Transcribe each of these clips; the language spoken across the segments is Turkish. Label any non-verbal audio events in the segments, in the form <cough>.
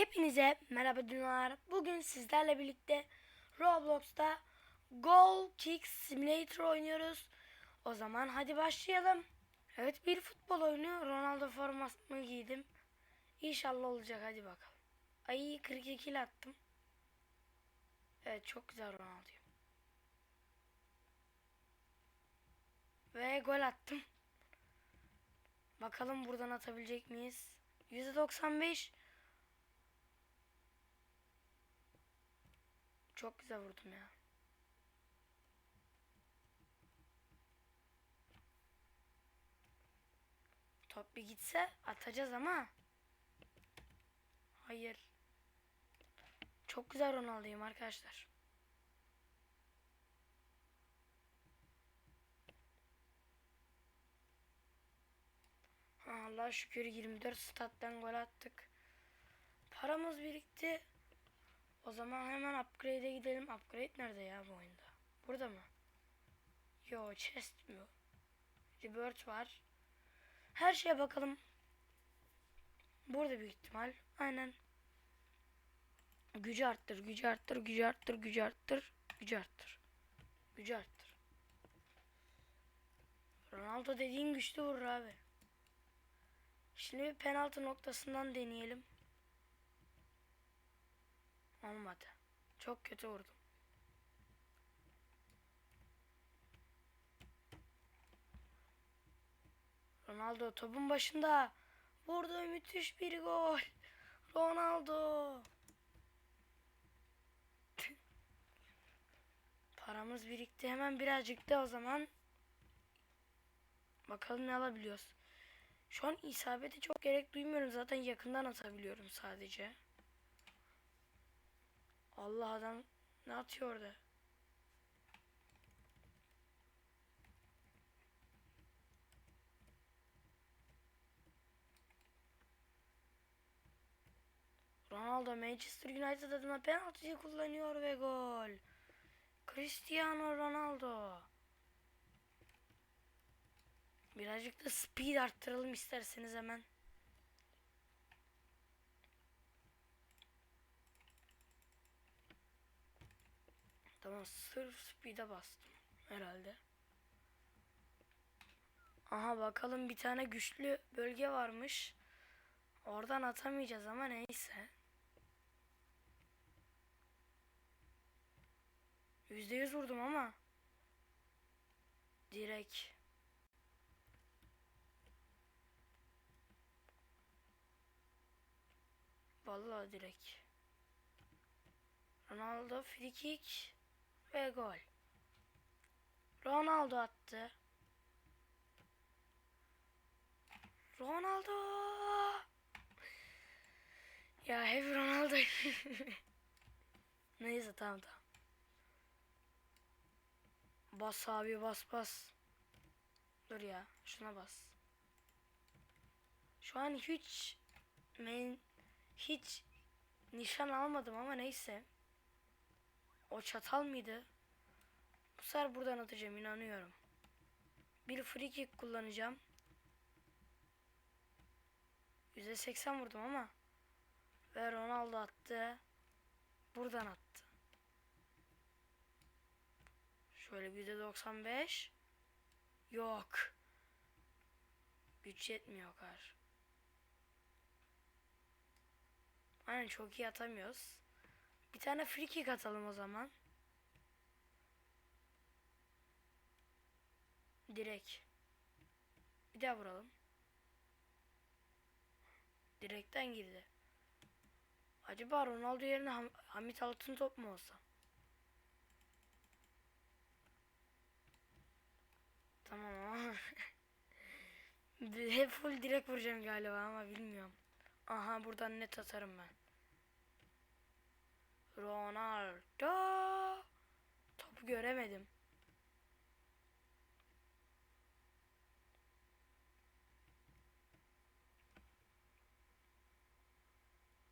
Hepinize merhaba dünyalar. Bugün sizlerle birlikte Roblox'ta Goal Kick Simulator oynuyoruz. O zaman hadi başlayalım. Evet bir futbol oyunu. Ronaldo formasını giydim. İnşallah olacak hadi bakalım. Ay 42 ile attım. Evet çok güzel Ronaldo. Ve gol attım. Bakalım buradan atabilecek miyiz? %95 Çok güzel vurdum ya. Top bir gitse atacağız ama. Hayır. Çok güzel Ronaldo'yum arkadaşlar. Allah şükür 24 stat'tan gol attık. Paramız birikti. O zaman hemen upgrade'e gidelim. Upgrade nerede ya bu oyunda? Burada mı? Yo chest mi? Rebirth var. Her şeye bakalım. Burada büyük ihtimal. Aynen. Gücü arttır, gücü arttır, gücü arttır, gücü arttır, gücü arttır. Gücü arttır. Ronaldo dediğin güçlü vurur abi. Şimdi bir penaltı noktasından deneyelim. Olmadı. Çok kötü vurdum. Ronaldo topun başında. Vurdu müthiş bir gol. Ronaldo. Paramız birikti. Hemen birazcık da o zaman bakalım ne alabiliyoruz. Şu an isabete çok gerek duymuyorum. Zaten yakından atabiliyorum sadece. Allah adam ne atıyor orada? Ronaldo Manchester United adına penaltıyı kullanıyor ve gol. Cristiano Ronaldo. Birazcık da speed arttıralım isterseniz hemen. Tamam sırf speed'e bastım herhalde. Aha bakalım bir tane güçlü bölge varmış. Oradan atamayacağız ama neyse. Yüzde yüz vurdum ama. Direkt. Vallahi direkt. Ronaldo free kick ve gol. Ronaldo attı. Ronaldo. Ya hep Ronaldo. <laughs> Neyse tamam tamam. Bas abi bas bas. Dur ya şuna bas. Şu an hiç men hiç nişan almadım ama neyse. O çatal mıydı? Bu sefer buradan atacağım inanıyorum. Bir free kick kullanacağım. %80 vurdum ama. Ve Ronaldo attı. Buradan attı. Şöyle bir %95. Yok. Güç yetmiyor o kadar. Aynen çok iyi atamıyoruz. Bir tane free kick atalım o zaman. Direkt. Bir daha vuralım. Direkten girdi. Acaba Ronaldo yerine Ham Hamit Altın top mu olsa? Tamam ama <laughs> full direkt vuracağım galiba ama bilmiyorum. Aha buradan net atarım ben. Ronaldo. Topu göremedim.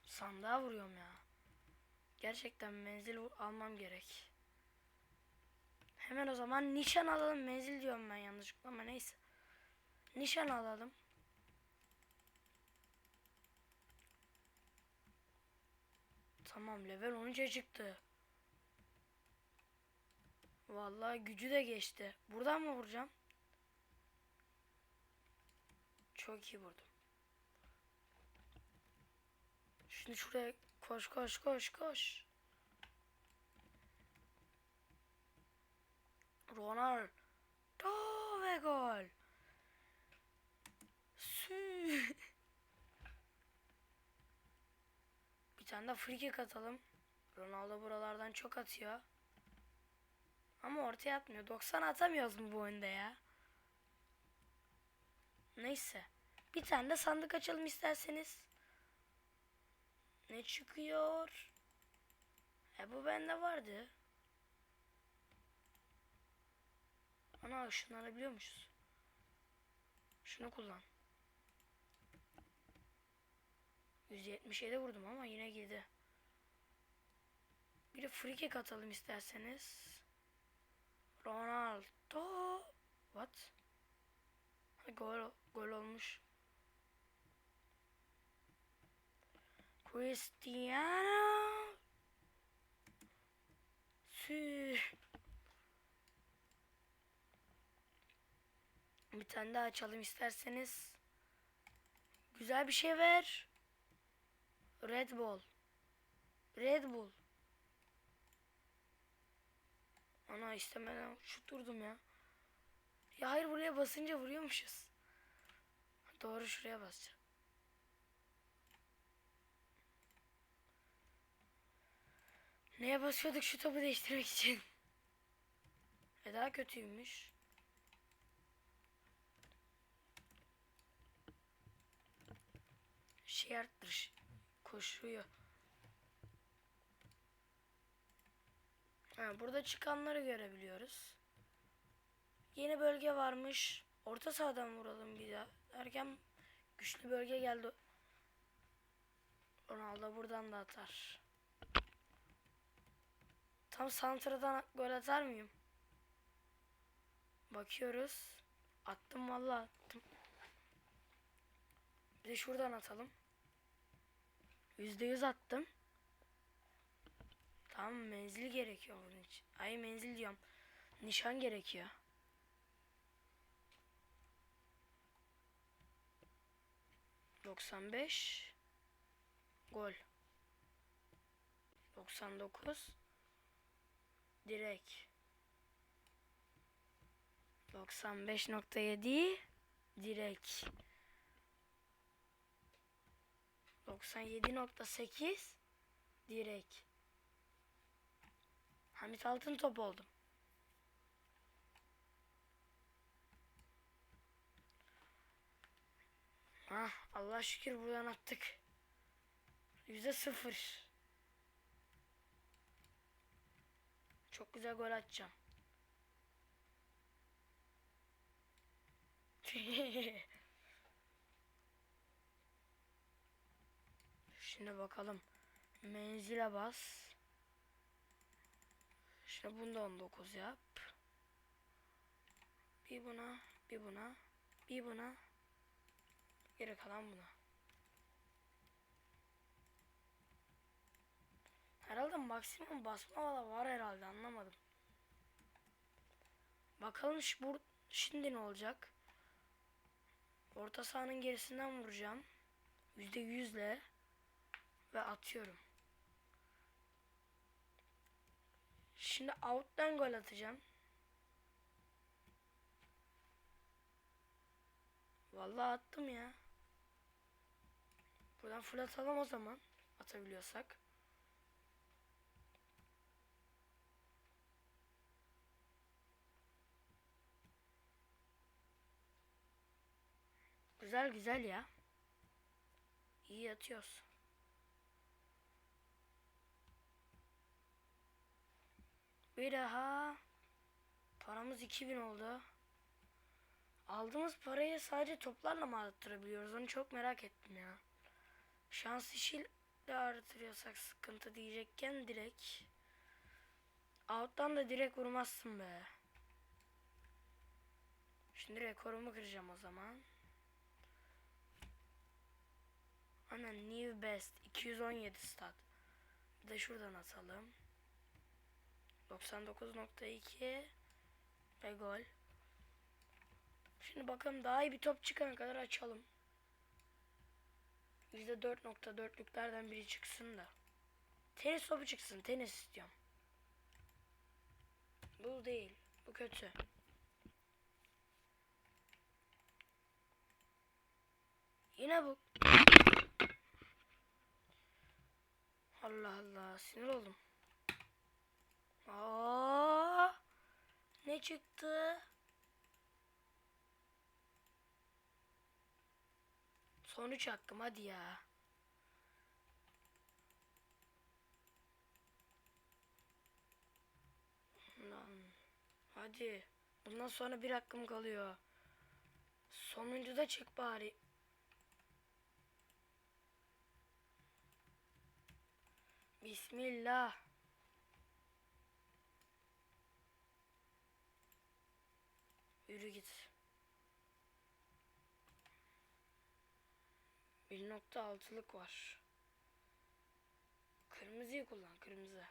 Sandığa vuruyorum ya. Gerçekten menzil almam gerek. Hemen o zaman nişan alalım. Menzil diyorum ben yanlışlıkla ama neyse. Nişan alalım. Tamam level 13'e çıktı. Vallahi gücü de geçti. Buradan mı vuracağım? Çok iyi vurdum. Şimdi şuraya koş koş koş koş. Ronaldo ve gol. Sü. <laughs> Bir tane de free atalım. Ronaldo buralardan çok atıyor. Ama ortaya atmıyor. 90 atamıyoruz mu bu oyunda ya? Neyse. Bir tane de sandık açalım isterseniz. Ne çıkıyor? E bu bende vardı. Ana ışınlanabiliyormuşuz. Şunu kullan. 177 vurdum ama yine girdi. Bir de free kick atalım isterseniz. Ronaldo. What? Ha, gol, gol olmuş. Cristiano. Sü. Bir tane daha açalım isterseniz. Güzel bir şey ver. Red Bull. Red Bull. Ana istemeden şuturdum ya. Ya hayır buraya basınca vuruyormuşuz. Doğru şuraya basacağım. Neye basıyorduk şu topu değiştirmek için? <laughs> E daha kötüymüş. Şey arttır. Koşuyor. Ha, burada çıkanları görebiliyoruz. Yeni bölge varmış. Orta sahadan vuralım bir daha. Derken güçlü bölge geldi. Ronaldo buradan da atar. Tam santradan gol atar mıyım? Bakıyoruz. Attım vallahi attım. Bir de şuradan atalım. Yüzde yüz attım. Tamam menzil gerekiyor bunun için. Ay menzil diyorum. Nişan gerekiyor. Doksan beş. Gol. Doksan dokuz. Direk. Doksan beş 97.8 direk. Hamit altın top oldum. Ah Allah şükür buradan attık. Yüzde sıfır. Çok güzel gol atacağım. <laughs> Şimdi bakalım. Menzile bas. Şimdi bunda 19 yap. Bir buna, bir buna, bir buna. Geri kalan buna. Herhalde maksimum basma valla var herhalde anlamadım. Bakalım şu şimdi ne olacak? Orta sahanın gerisinden vuracağım. Yüzde yüzle ve atıyorum. Şimdi out'tan gol atacağım. Vallahi attım ya. Buradan full atalım o zaman. Atabiliyorsak. Güzel güzel ya. İyi atıyoruz. Bir daha. Paramız 2000 oldu. Aldığımız parayı sadece toplarla mı arttırabiliyoruz? Onu çok merak ettim ya. Şans işiyle arttırıyorsak sıkıntı diyecekken direkt. Out'tan da direkt vurmazsın be. Şimdi rekorumu kıracağım o zaman. Ana new best 217 stat. Bir de şuradan atalım. 99.2 ve gol. Şimdi bakalım daha iyi bir top çıkana kadar açalım. %4.4'lüklerden biri çıksın da. Tenis topu çıksın. Tenis istiyorum. Bu değil. Bu kötü. Yine bu. Allah Allah. Sinir oldum. Aa! Ne çıktı? Sonuç hakkım hadi ya. Lan. Hadi. Bundan sonra bir hakkım kalıyor. Sonuncu da çık bari. Bismillah. Yürü git. 1.6'lık var. Kırmızıyı kullan, kırmızı.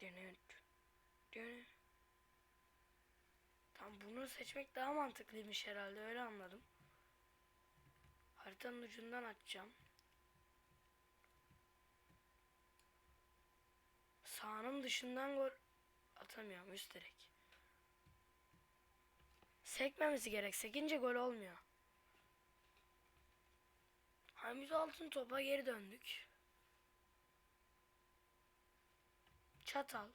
Dönüt. Dönüt. Bunu seçmek daha mantıklıymış herhalde öyle anladım. Haritanın ucundan açacağım. Sahanın dışından gol atamıyorum üst direk. Sekmemesi gerek. Sekince gol olmuyor. Hamit Altın topa geri döndük. Çatal.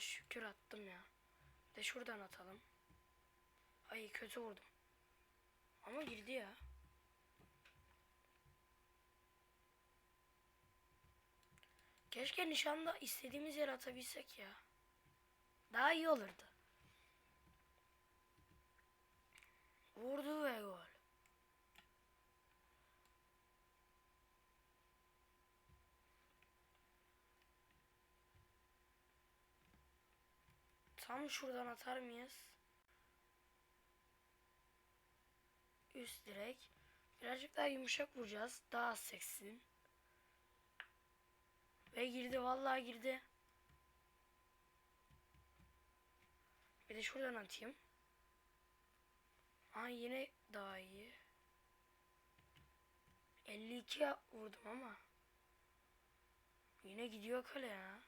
Şükür attım ya. De şuradan atalım. Ay kötü vurdum. Ama girdi ya. Keşke nişanda istediğimiz yere atabilsek ya. Daha iyi olurdu. Vurdu ve gol. Tam şuradan atar mıyız? Üst direk. Birazcık daha yumuşak vuracağız. Daha az seksin. Ve girdi vallahi girdi. Bir de şuradan atayım. Aa yine daha iyi. 52 vurdum ama. Yine gidiyor kale ya.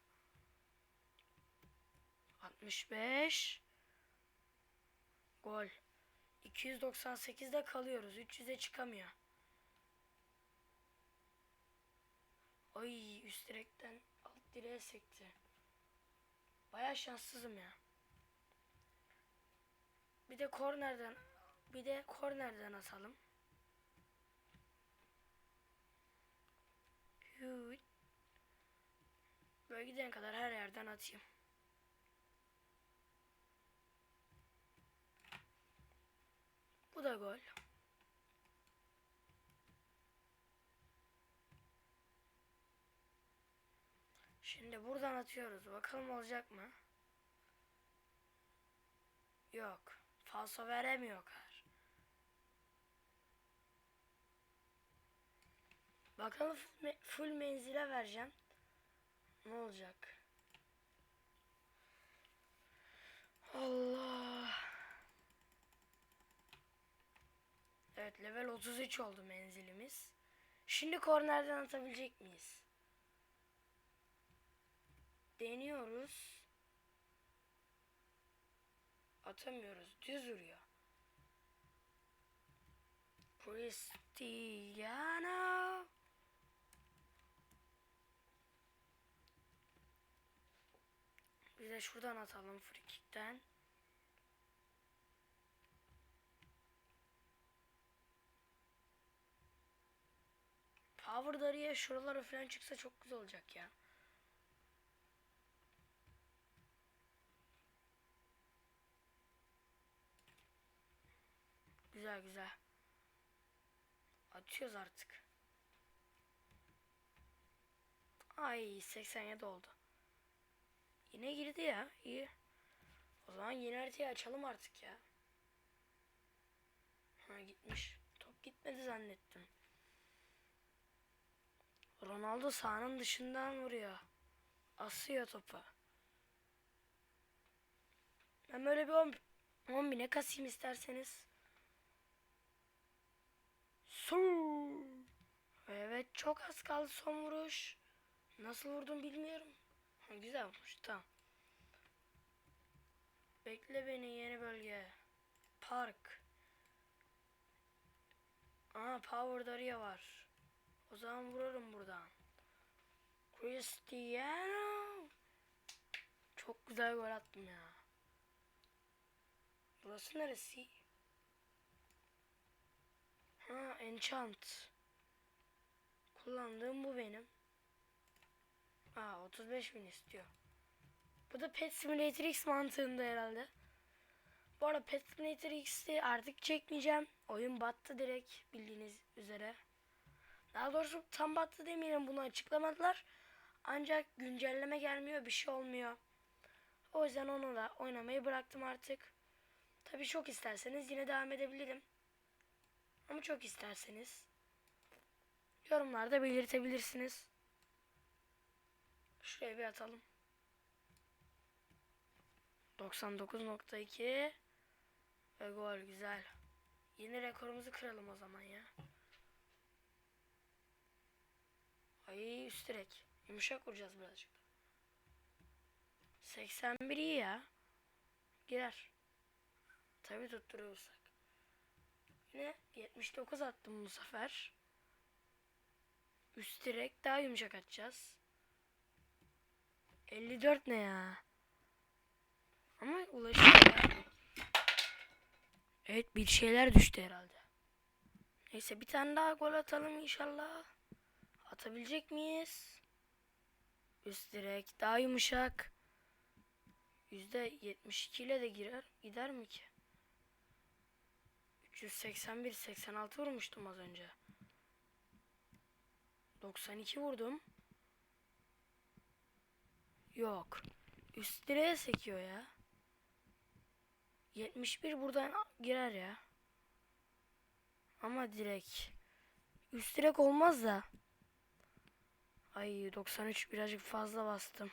65 gol. 298'de kalıyoruz. 300'e çıkamıyor. Ay üst direkten alt direğe sekti. Baya şanssızım ya. Bir de kornerden bir de kornerden atalım. Böyle gidene kadar her yerden atayım. Bu da gol. Şimdi buradan atıyoruz. Bakalım olacak mı? Yok. Falso veremiyor kar. Bakalım full me- full menzile vereceğim. Ne olacak? Allah. Evet level 33 oldu menzilimiz. Şimdi kornerden atabilecek miyiz? Deniyoruz. Atamıyoruz. Düz vuruyor. Cristiano. Bir de şuradan atalım frikikten. Power Darı'ya şuralara falan çıksa çok güzel olacak ya. Güzel güzel. Atıyoruz artık. Ay 87 oldu. Yine girdi ya. İyi. O zaman yeni haritayı açalım artık ya. Ha gitmiş. Top gitmedi zannettim. Ronaldo sahanın dışından vuruyor. Asıyor topu. Ben böyle bir 10 10 bine kasayım isterseniz. Su. Evet çok az kaldı son vuruş. Nasıl vurdum bilmiyorum. Güzel vurmuş tamam. Bekle beni yeni bölge. Park. Aa Power var. O zaman vurarım buradan. Cristiano. Çok güzel gol attım ya. Burası neresi? Ha enchant. Kullandığım bu benim. Aa 35 bin istiyor. Bu da Pet Simulator X mantığında herhalde. Bu arada Pet Simulator X'i artık çekmeyeceğim. Oyun battı direkt bildiğiniz üzere. Daha doğrusu tam battı demeyelim bunu açıklamadılar. Ancak güncelleme gelmiyor bir şey olmuyor. O yüzden onu da oynamayı bıraktım artık. Tabii çok isterseniz yine devam edebilirim. Ama çok isterseniz yorumlarda belirtebilirsiniz. Şuraya bir atalım. 99.2 ve gol güzel. Yeni rekorumuzu kıralım o zaman ya. Ay üst direk. Yumuşak vuracağız birazcık. 81 iyi ya. Girer. Tabi tutturuyorsak. Yine 79 attım bu sefer. Üst direk daha yumuşak atacağız. 54 ne ya? Ama ulaşıyor. Evet bir şeyler düştü herhalde. Neyse bir tane daha gol atalım inşallah. Atabilecek miyiz? Üst direk daha yumuşak. %72 ile de girer. Gider mi ki? 381 86 vurmuştum az önce. 92 vurdum. Yok. Üst direğe sekiyor ya. 71 buradan girer ya. Ama direk. Üst direk olmaz da. Ay 93 birazcık fazla bastım.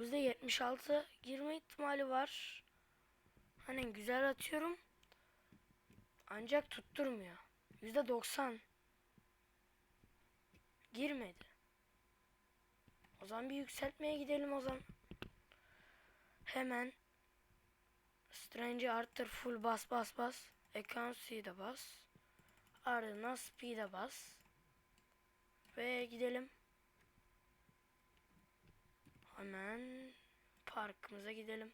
%76 girme ihtimali var. Hani güzel atıyorum. Ancak tutturmuyor. %90 girmedi. O zaman bir yükseltmeye gidelim o zaman. Hemen Strange'i arttır full bas bas bas. Accuracy'yi de bas. Ardından speed'e bas. Ve gidelim. Hemen parkımıza gidelim.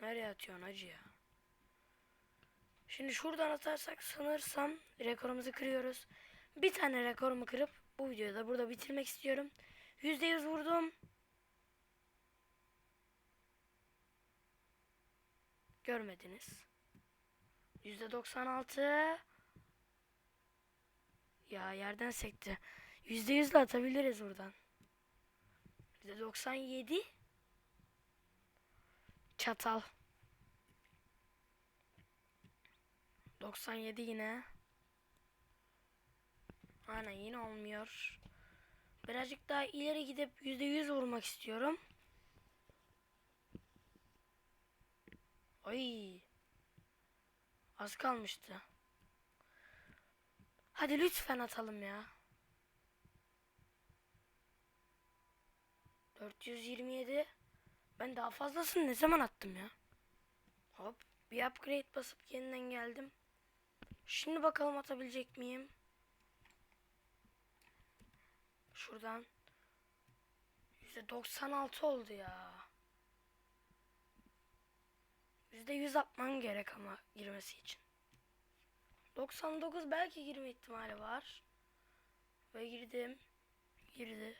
Nereye atıyorsun hacı ya? Şimdi şuradan atarsak sanırsam rekorumuzu kırıyoruz. Bir tane rekorumu kırıp bu videoyu da burada bitirmek istiyorum. %100 vurdum. Görmediniz. %96 Ya yerden sekti. %100 de atabiliriz buradan. %97 Çatal. 97 yine. Aynen yine olmuyor. Birazcık daha ileri gidip %100 vurmak istiyorum. Ay. Az kalmıştı. Hadi lütfen atalım ya. 427. Ben daha fazlasını ne zaman attım ya? Hop. Bir upgrade basıp yeniden geldim. Şimdi bakalım atabilecek miyim? Şuradan. %96 oldu ya. %100 atman gerek ama girmesi için. 99 belki girme ihtimali var. Ve girdim. Girdi.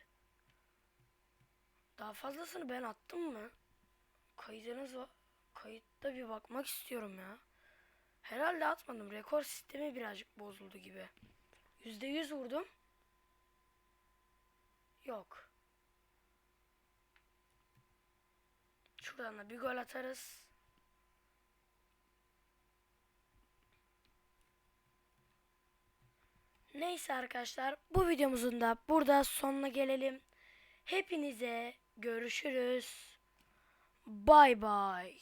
Daha fazlasını ben attım mı? Kaydınız va- Kayıtta bir bakmak istiyorum ya. Herhalde atmadım. Rekor sistemi birazcık bozuldu gibi. %100 vurdum. Yok. Şuradan da bir gol atarız. Neyse arkadaşlar bu videomuzun da burada sonuna gelelim. Hepinize görüşürüz. Bay bay.